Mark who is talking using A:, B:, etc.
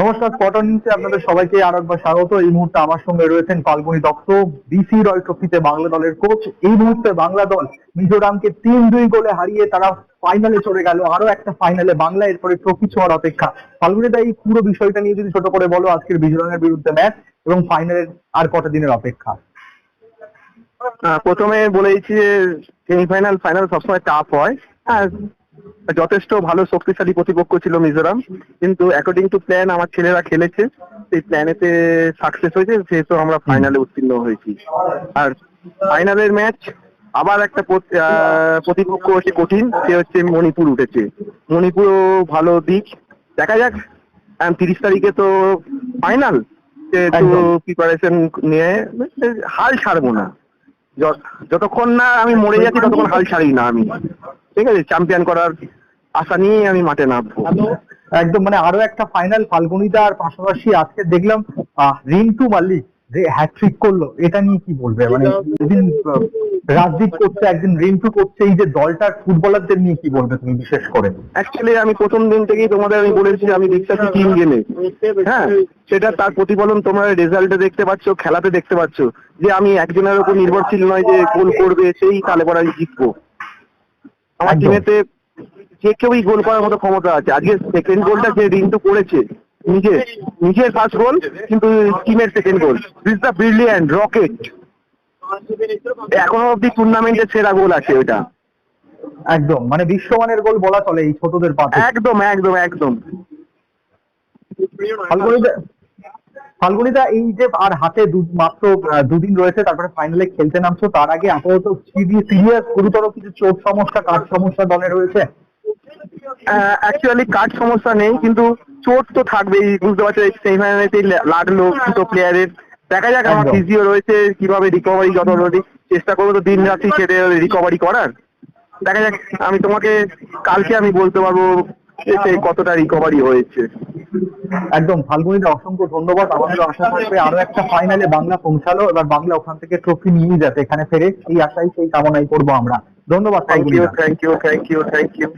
A: নমস্কার স্পটন নিউজে আপনাদের সবাইকে আর একবার স্বাগত। এই মুহূর্তে আমার সঙ্গে রয়েছেন ফাল্গুনী দত্ত বিসি রয় ট্রফিতে বাংলা দলের কোচ এই মুহূর্তে বাংলা দল মিজোরামকে তিন দুই গোলে হারিয়ে তারা ফাইনালে চলে গেল। আরও একটা ফাইনালে বাংলা, এরপরে ট্রফি ছোঁয়ার অপেক্ষা। ফাল্গুনী দা, এই পুরো বিষয়টা নিয়ে যদি ছোট করে বলো, আজকের মিজোরামের বিরুদ্ধে ম্যাচ এবং ফাইনালের আর কটা দিনের অপেক্ষা?
B: প্রথমে বলেইছি যে সেমিফাইনাল ফাইনাল সবসময় টাফ হয়। হ্যাঁ যথেষ্ট ভালো শক্তিশালী প্রতিপক্ষ ছিল মিজোরাম। কিন্তু অ্যাকর্ডিং টু প্ল্যান আমার ছেলেরা খেলেছে। সেই প্ল্যানেতে সাকসেস হয়েছে সেহেতু আমরা ফাইনালে উত্তীর্ণ হয়েছি। আর ফাইনালের ম্যাচ আবার একটা প্রতিপক্ষ হচ্ছে কঠিন সে হচ্ছে মণিপুর উঠেছে। মণিপুরও ভালো দিক। দেখা যাক তিরিশ তারিখে তো ফাইনাল একটু প্রিপারেশন নিয়ে হাল ছাড়বো না। যতক্ষণ না আমি মরে যাচ্ছি ততক্ষণ হাল ছাড়ি না আমি। ঠিক আছে চ্যাম্পিয়ন করার আশা নিয়েই আমি মাঠে নামবো।
A: একদম মানে আরও একটা ফাইনাল ফাল্গুনিদা আর পাশাপাশি আজকে দেখলাম রিন্টু মাল্লিক যে হ্যাট্রিক করল এটা নিয়ে কি বলবে? মানে একদিন রাজদীপ করছে একদিন রিন্টু করছে এই যে দলটার ফুটবলারদের নিয়ে কি বলবে তুমি বিশেষ করে?
B: অ্যাকচুয়ালি আমি প্রথম দিন থেকেই তোমাদের আমি বলেছি যে আমি বিশ্বাসী টিম গেমে হ্যাঁ সেটা তার প্রতিফলন তোমরা রেজাল্টে দেখতে পাচ্ছ খেলাতে দেখতে পাচ্ছ যে আমি একজনের উপর নির্ভরশীল নয় যে গোল করবে সেই তালে পরে আমি জিতবো। আমার। টিমেতে যে কেউই গোল করার মতো ক্ষমতা আছে। আজকে সেকেন্ড গোলটা যে রিন্টু করেছে নিজের নিজের ফার্স্ট গোল কিন্তু টিমের second goal this the brilliant rocket এখনও অব্দি টুর্নামেন্টের সেরা গোল আছে ওইটা।
A: একদম মানে বিশ্বমানের গোল বলা চলে এই ছোটদের পাতে।
B: একদম একদম একদম।
A: ফাল্গুনিদা এই যে আর হাতে মাত্র দুদিন রয়েছে তারপরে ফাইনালে খেলতে নামছো তার আগে আপাতত সিরিয়াস গুরুতর কিছু চোট সমস্যা কাজ সমস্যা দলে রয়েছে?
B: অ্যাকচুয়ালি কার্ড সমস্যা নেই কিন্তু চোট তো থাকবেই বুঝতে পারছ সেমিফাইনালে লাগল দুটো প্লেয়ারের দেখা যাক আমার। ফিজিও রয়েছে কীভাবে রিকভারি যত চেষ্টা করব তো দিন রাত্রি খেটে রিকভারি করার। দেখা যাক আমি তোমাকে কালকে আমি বলতে পারব যে সে কতটা রিকভারি হয়েছে।
A: একদম ফাল্গুনিদা অসংখ্য ধন্যবাদ। আমাদের আশা থাকবে আরও একটা ফাইনালে বাংলা পৌঁছালো। এবার বাংলা ওখান থেকে ট্রফি নিয়ে যাতে এখানে ফেরে এই আশাই সেই কামনাই করব আমরা। ধন্যবাদ
B: thank you thank you thank you thank you